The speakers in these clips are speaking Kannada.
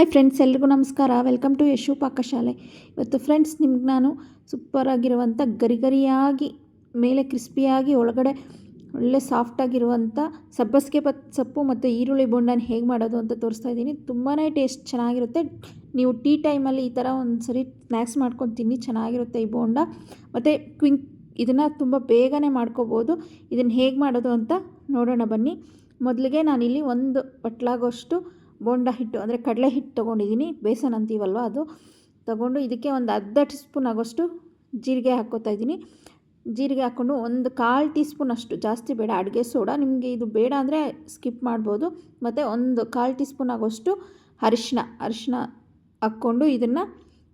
ಹಾಯ್ ಫ್ರೆಂಡ್ಸ್ ಎಲ್ರಿಗೂ ನಮಸ್ಕಾರ. ವೆಲ್ಕಮ್ ಟು ಯಶು ಪಾಕಶಾಲೆ ಇವತ್ತು ಫ್ರೆಂಡ್ಸ್ ನಿಮ್ಗೆ ನಾನು ಸೂಪರಾಗಿರುವಂಥ ಗರಿ ಗರಿಯಾಗಿ ಮೇಲೆ ಕ್ರಿಸ್ಪಿಯಾಗಿ ಒಳಗಡೆ ಒಳ್ಳೆ ಸಾಫ್ಟಾಗಿರುವಂಥ ಸಬ್ಬಸಿಗೆ ಪತ್, ಸೊಪ್ಪು ಮತ್ತು ಈರುಳ್ಳಿ ಬೋಂಡನ ಹೇಗೆ ಮಾಡೋದು ಅಂತ ತೋರಿಸ್ತಾ ಇದ್ದೀನಿ. ತುಂಬಾ ಟೇಸ್ಟ್ ಚೆನ್ನಾಗಿರುತ್ತೆ. ನೀವು ಟೀ ಟೈಮಲ್ಲಿ ಈ ಥರ ಒಂದು ಸರಿ ಸ್ನ್ಯಾಕ್ಸ್ ಮಾಡ್ಕೊಂಡು ತಿನ್ನಿ, ಚೆನ್ನಾಗಿರುತ್ತೆ ಈ ಬೋಂಡ. ಮತ್ತು ಕ್ವಿಂಕ್ ಇದನ್ನು ತುಂಬ ಬೇಗನೆ ಮಾಡ್ಕೋಬೋದು. ಇದನ್ನು ಹೇಗೆ ಮಾಡೋದು ಅಂತ ನೋಡೋಣ ಬನ್ನಿ. ಮೊದಲಿಗೆ ನಾನಿಲ್ಲಿ ಒಂದು ಬಟ್ಲಾಗೋಷ್ಟು ಬೋಂಡ ಹಿಟ್ಟು ಅಂದರೆ ಕಡಲೆ ಹಿಟ್ಟು ತೊಗೊಂಡಿದ್ದೀನಿ, ಬೇಸನ್ ಅಂತೀವಲ್ವ ಅದು. ತಗೊಂಡು ಇದಕ್ಕೆ ಒಂದು ಅರ್ಧ ಟೀ ಸ್ಪೂನ್ ಆಗೋಷ್ಟು ಜೀರಿಗೆ ಹಾಕ್ಕೋತಾ ಇದ್ದೀನಿ. ಜೀರಿಗೆ ಹಾಕ್ಕೊಂಡು ಒಂದು ಕಾಲು ಟೀ ಸ್ಪೂನ್ ಅಷ್ಟು ಜಾಸ್ತಿ ಬೇಡ, ಅಡುಗೆ ಸೋಡಾ. ನಿಮಗೆ ಇದು ಬೇಡ ಅಂದರೆ ಸ್ಕಿಪ್ ಮಾಡ್ಬೋದು. ಮತ್ತು ಒಂದು ಕಾಲು ಟೀ ಸ್ಪೂನ್ ಆಗೋಷ್ಟು ಅರಿಶಿನ ಅರಿಶಿನ ಹಾಕ್ಕೊಂಡು ಇದನ್ನು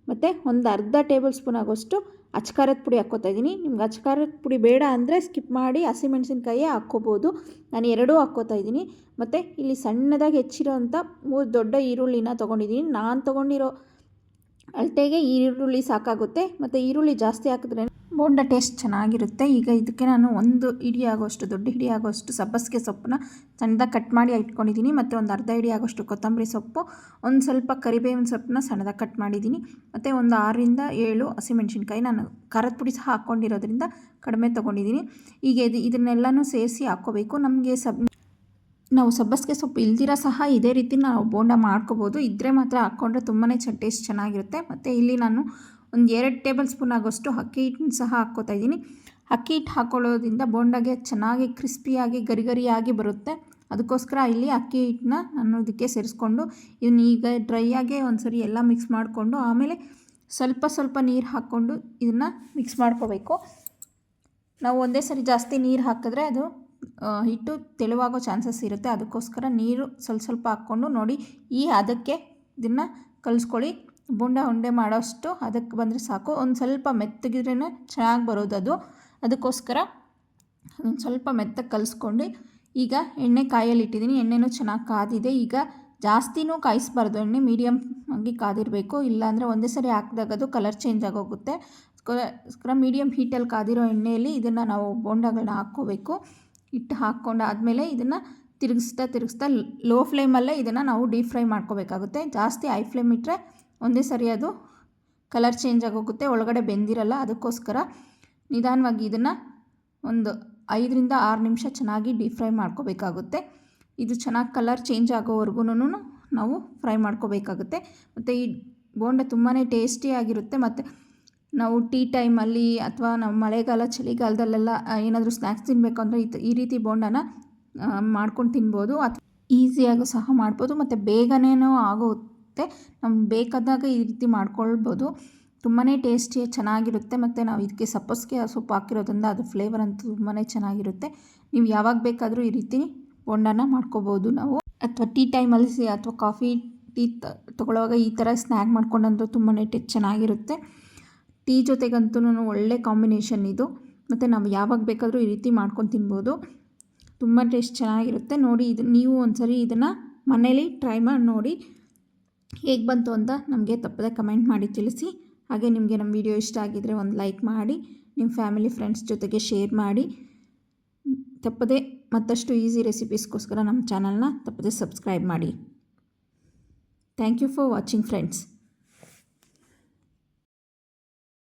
ಮತ್ತು ಒಂದು ಅರ್ಧ ಟೇಬಲ್ ಸ್ಪೂನ್ ಆಗೋಷ್ಟು ಅಚ್ಕಾರದ ಪುಡಿ ಹಾಕ್ಕೋತಾ ಇದ್ದೀನಿ ನಿಮ್ಗೆ ಅಚ್ಕಾರದ ಪುಡಿ ಬೇಡ ಅಂದರೆ ಸ್ಕಿಪ್ ಮಾಡಿ ಹಸಿಮೆಣಸಿನ್ಕಾಯಿಯೇ ಹಾಕ್ಕೋಬೋದು. ನಾನು ಎರಡೂ ಹಾಕ್ಕೋತಾ ಇದ್ದೀನಿ ಮತ್ತು ಇಲ್ಲಿ ಸಣ್ಣದಾಗಿ ಹೆಚ್ಚಿರೋಂಥ ಮೂರು ದೊಡ್ಡ ಈರುಳ್ಳಿನ ತೊಗೊಂಡಿದ್ದೀನಿ ನಾನು ತೊಗೊಂಡಿರೋ ಅಳತೆಗೆ ಈರುಳ್ಳಿ ಸಾಕಾಗುತ್ತೆ, ಮತ್ತು ಈರುಳ್ಳಿ ಜಾಸ್ತಿ ಹಾಕಿದ್ರೆ ಬೋಂಡ ಟೇಸ್ಟ್ ಚೆನ್ನಾಗಿರುತ್ತೆ. ಈಗ ಇದಕ್ಕೆ ನಾನು ಒಂದು ಹಿಡಿ ಆಗೋಷ್ಟು, ದೊಡ್ಡ ಹಿಡಿ ಆಗೋಷ್ಟು ಸಬ್ಬಸಿಗೆ ಸೊಪ್ಪನ್ನ ಸಣ್ಣದಾಗಿ ಕಟ್ ಮಾಡಿ ಇಟ್ಕೊಂಡಿದ್ದೀನಿ. ಮತ್ತು ಒಂದು ಅರ್ಧ ಹಿಡಿ ಆಗೋಷ್ಟು ಕೊತ್ತಂಬರಿ ಸೊಪ್ಪು, ಒಂದು ಸ್ವಲ್ಪ ಕರಿಬೇವಿನ ಸೊಪ್ಪನ್ನ ಸಣ್ಣದಾಗಿ ಕಟ್ ಮಾಡಿದ್ದೀನಿ. ಮತ್ತು ಒಂದು ಆರರಿಂದ ಏಳು ಹಸಿಮೆಣ್ಸಿನ್ಕಾಯಿ ನಾನು ಖಾರದ ಪುಡಿ ಸಹ ಹಾಕ್ಕೊಂಡಿರೋದ್ರಿಂದ ಕಡಿಮೆ ತೊಗೊಂಡಿದ್ದೀನಿ. ಈಗ ಇದು ಇದನ್ನೆಲ್ಲನೂ ಸೇರಿಸಿ ಹಾಕ್ಕೋಬೇಕು. ನಮಗೆ ಸಬ್ ನಾವು ಸಬ್ಬಸಿಗೆ ಸೊಪ್ಪು ಇಲ್ದಿರ ಸಹ ಇದೇ ರೀತಿ ನಾವು ಬೋಂಡ ಮಾಡ್ಕೋಬೋದು. ಇದ್ದರೆ ಮಾತ್ರ ಹಾಕ್ಕೊಂಡ್ರೆ ತುಂಬಾ ಚ ಟೇಸ್ಟ್ ಚೆನ್ನಾಗಿರುತ್ತೆ. ಮತ್ತು ಇಲ್ಲಿ ನಾನು ಒಂದು ಎರಡು ಟೇಬಲ್ ಸ್ಪೂನ್ ಆಗೋಷ್ಟು ಅಕ್ಕಿ ಹಿಟ್ಟನ್ನು ಸಹ ಹಾಕ್ಕೋತಾ ಇದ್ದೀನಿ. ಅಕ್ಕಿ ಹಿಟ್ಟು ಹಾಕ್ಕೊಳ್ಳೋದ್ರಿಂದ ಬೋಂಡಾಗೆ ಚೆನ್ನಾಗಿ ಕ್ರಿಸ್ಪಿಯಾಗಿ, ಗರಿಗರಿಯಾಗಿ ಬರುತ್ತೆ. ಅದಕ್ಕೋಸ್ಕರ ಇಲ್ಲಿ ಅಕ್ಕಿ ಹಿಟ್ಟನ್ನ ನಾನು ಇದಕ್ಕೆ ಸೇರಿಸ್ಕೊಂಡು ಇದನ್ನ ಈಗ ಡ್ರೈಯಾಗೆ ಒಂದು ಸರಿ ಎಲ್ಲ ಮಿಕ್ಸ್ ಮಾಡಿಕೊಂಡು ಆಮೇಲೆ ಸ್ವಲ್ಪ ಸ್ವಲ್ಪ ನೀರು ಹಾಕ್ಕೊಂಡು ಇದನ್ನು ಮಿಕ್ಸ್ ಮಾಡ್ಕೋಬೇಕು. ನಾವು ಒಂದೇ ಸರಿ ಜಾಸ್ತಿ ನೀರು ಹಾಕಿದ್ರೆ ಅದು ಹಿಟ್ಟು ತೆಳುವಾಗೋ ಚಾನ್ಸಸ್ ಇರುತ್ತೆ. ಅದಕ್ಕೋಸ್ಕರ ನೀರು ಸ್ವಲ್ಪ ಸ್ವಲ್ಪ ಹಾಕ್ಕೊಂಡು ನೋಡಿ. ಈ ಅದಕ್ಕೆ ಇದನ್ನು ಕಲಿಸ್ಕೊಳ್ಳಿ. ಬುಂಡ ಉಂಡೆ ಮಾಡೋಷ್ಟು ಅದಕ್ಕೆ ಬಂದರೆ ಸಾಕು. ಒಂದು ಸ್ವಲ್ಪ ಮೆತ್ತಗಿದ್ರೇ ಚೆನ್ನಾಗಿ ಬರೋದು ಅದು. ಅದಕ್ಕೋಸ್ಕರ ಒಂದು ಸ್ವಲ್ಪ ಮೆತ್ತಗೆ ಕಲಿಸ್ಕೊಂಡು ಈಗ ಎಣ್ಣೆ ಕಾಯಲ್ಲಿ ಇಟ್ಟಿದ್ದೀನಿ. ಎಣ್ಣೆನೂ ಚೆನ್ನಾಗಿ ಕಾದಿದೆ. ಈಗ ಜಾಸ್ತಿನೂ ಕಾಯಿಸ್ಬಾರ್ದು. ಎಣ್ಣೆ ಮೀಡಿಯಮ್ ಆಗಿ ಕಾದಿರಬೇಕು. ಇಲ್ಲಾಂದರೆ ಒಂದೇ ಸರಿ ಹಾಕಿದಾಗ ಅದು ಕಲರ್ ಚೇಂಜ್ ಆಗೋಗುತ್ತೆ. ಅದಕ್ಕೋಸ್ಕರ ಮೀಡಿಯಮ್ ಹೀಟಲ್ಲಿ ಕಾದಿರೋ ಎಣ್ಣೆಯಲ್ಲಿ ಇದನ್ನು ನಾವು ಬೋಂಡಗಳನ್ನ ಹಾಕ್ಕೋಬೇಕು. ಹಿಟ್ಟು ಹಾಕ್ಕೊಂಡಾದಮೇಲೆ ಇದನ್ನು ತಿರುಗಿಸ್ತಾ ತಿರುಗಿಸ್ತಾ ಲೋ ಫ್ಲೇಮಲ್ಲೇ ಇದನ್ನು ನಾವು ಡೀಪ್ ಫ್ರೈ ಮಾಡ್ಕೋಬೇಕಾಗುತ್ತೆ. ಜಾಸ್ತಿ ಹೈ ಫ್ಲೇಮ್ ಇಟ್ಟರೆ ಒಂದೇ ಸರಿ ಅದು ಕಲರ್ ಚೇಂಜ್ ಆಗೋಗುತ್ತೆ, ಒಳಗಡೆ ಬೆಂದಿರಲ್ಲ. ಅದಕ್ಕೋಸ್ಕರ ನಿಧಾನವಾಗಿ ಇದನ್ನು ಒಂದು ಐದರಿಂದ ಆರು ನಿಮಿಷ ಚೆನ್ನಾಗಿ ಡೀಪ್ ಫ್ರೈ ಮಾಡ್ಕೋಬೇಕಾಗುತ್ತೆ. ಇದು ಚೆನ್ನಾಗಿ ಕಲರ್ ಚೇಂಜ್ ಆಗೋವರೆಗೂ ನಾವು ಫ್ರೈ ಮಾಡ್ಕೋಬೇಕಾಗುತ್ತೆ. ಮತ್ತು ಈ ಬೋಂಡ ತುಂಬಾ ಟೇಸ್ಟಿಯಾಗಿರುತ್ತೆ ಮತ್ತು ನಾವು ಟೀ ಟೈಮಲ್ಲಿ ಅಥವಾ ನಾವು ಮಳೆಗಾಲ, ಚಳಿಗಾಲದಲ್ಲೆಲ್ಲ ಏನಾದರೂ ಸ್ನ್ಯಾಕ್ಸ್ ತಿನ್ನಬೇಕು ಅಂದರೆ ಈ ರೀತಿ ಬೋಂಡನ ಮಾಡ್ಕೊಂಡು ತಿನ್ಬೋದು. ಅಥವಾ ಈಸಿಯಾಗೂ ಸಹ ಮಾಡ್ಬೋದು. ಮತ್ತು ಬೇಗನೇನೂ ಆಗುತ್ತೆ. ನಮ್ಗೆ ಬೇಕಾದಾಗ ಈ ರೀತಿ ಮಾಡ್ಕೊಳ್ಬೋದು. ತುಂಬಾ ಟೇಸ್ಟಿ, ಚೆನ್ನಾಗಿರುತ್ತೆ. ಮತ್ತು ನಾವು ಇದಕ್ಕೆ ಸಪ್ಪಸ್ಗೆ ಸೊಪ್ಪು ಹಾಕಿರೋದ್ರಿಂದ ಅದು ಫ್ಲೇವರ್ ಅಂತೂ ತುಂಬಾ ಚೆನ್ನಾಗಿರುತ್ತೆ. ನೀವು ಯಾವಾಗ ಬೇಕಾದರೂ ಈ ರೀತಿ ಬೋಂಡನ ಮಾಡ್ಕೋಬೋದು ನಾವು. ಅಥವಾ ಟೀ ಟೈಮಲ್ಲಿ ಅಥವಾ ಕಾಫಿ, ಟೀ ತಗೊಳ್ಳುವಾಗ ಈ ಥರ ಸ್ನ್ಯಾಕ್ ಮಾಡ್ಕೊಂಡಂದ್ರೂ ತುಂಬಾ ಟೇಸ್ಟ್ ಚೆನ್ನಾಗಿರುತ್ತೆ. ಟೀ ಜೊತೆಗಂತೂ ಒಳ್ಳೆ ಕಾಂಬಿನೇಷನ್ ಇದು. ಮತ್ತು ನಾವು ಯಾವಾಗ ಬೇಕಾದರೂ ಈ ರೀತಿ ಮಾಡ್ಕೊಂಡು ತಿನ್ಬೋದು. ತುಂಬ ಟೇಸ್ಟ್ ಚೆನ್ನಾಗಿರುತ್ತೆ. ನೋಡಿ ಇದು ನೀವು ಒಂದು ಸರಿ ಇದನ್ನು ಮನೇಲಿ ಟ್ರೈ ಮಾಡಿ ನೋಡಿ. ಹೇಗೆ ಬಂತು ಅಂತ ನಮಗೆ ತಪ್ಪದೆ ಕಮೆಂಟ್ ಮಾಡಿ ತಿಳಿಸಿ. ಹಾಗೆ ನಿಮಗೆ ನಮ್ಮ ವಿಡಿಯೋ ಇಷ್ಟ ಆಗಿದರೆ ಒಂದು ಲೈಕ್ ಮಾಡಿ, ನಿಮ್ಮ ಫ್ಯಾಮಿಲಿ ಫ್ರೆಂಡ್ಸ್ ಜೊತೆಗೆ ಶೇರ್ ಮಾಡಿ. ತಪ್ಪದೆ ಮತ್ತಷ್ಟು ಈಸಿ ರೆಸಿಪೀಸ್ಗೋಸ್ಕರ ನಮ್ಮ ಚಾನಲ್ನ ತಪ್ಪದೆ ಸಬ್ಸ್ಕ್ರೈಬ್ ಮಾಡಿ. Thank you for watching friends.